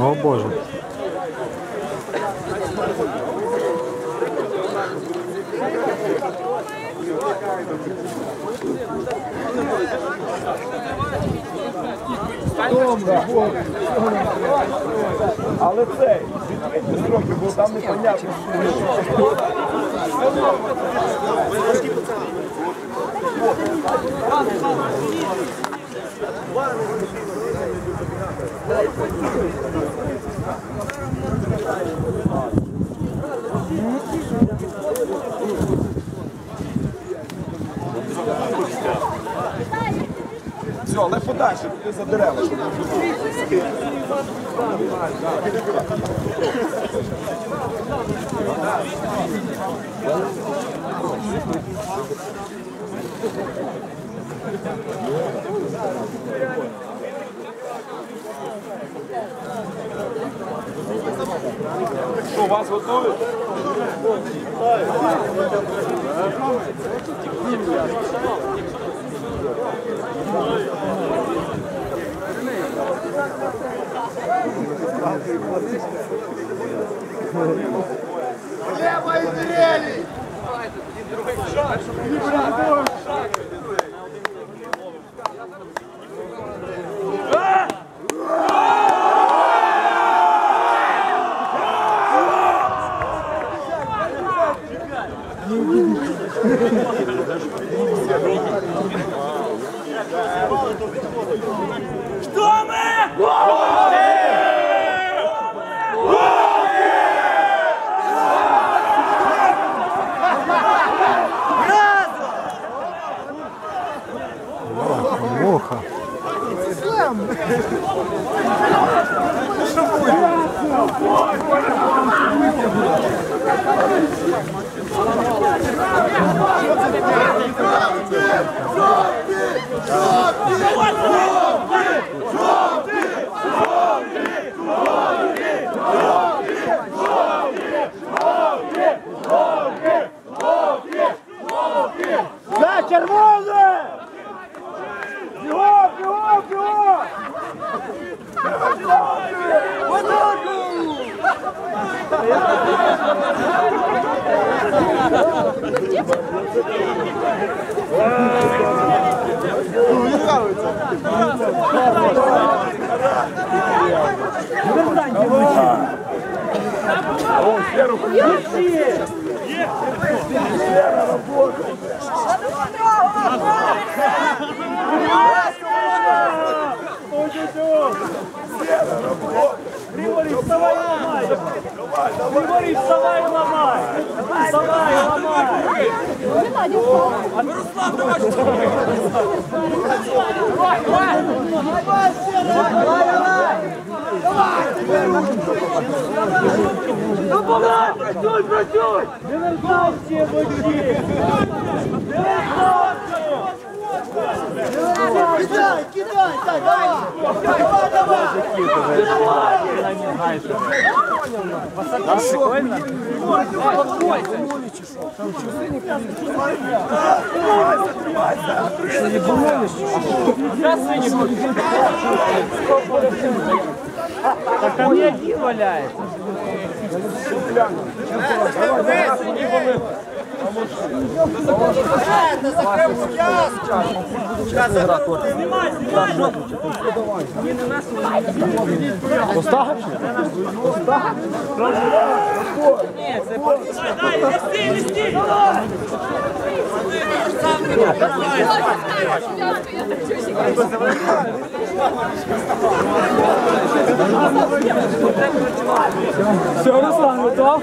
О Боже. Але це, відмітьте строки, бо там непонятно. Все, але подальше, туди за дерева, щоб не було. Що, вас готують? Что мы? Голи! Голи! Лоха. Сам. Что будет? За червоне! Бігом, бігом, бігом! Григорий, вставай и ломай! Григорий, вставай и ломай! Вставай и ломай! Ну давай, працюй, працюй! Не вертайся, водій! Не вертайся! Кидай, кидай, так, давай! Давай, давай! Так там один валяется. Все, Руслан, готов?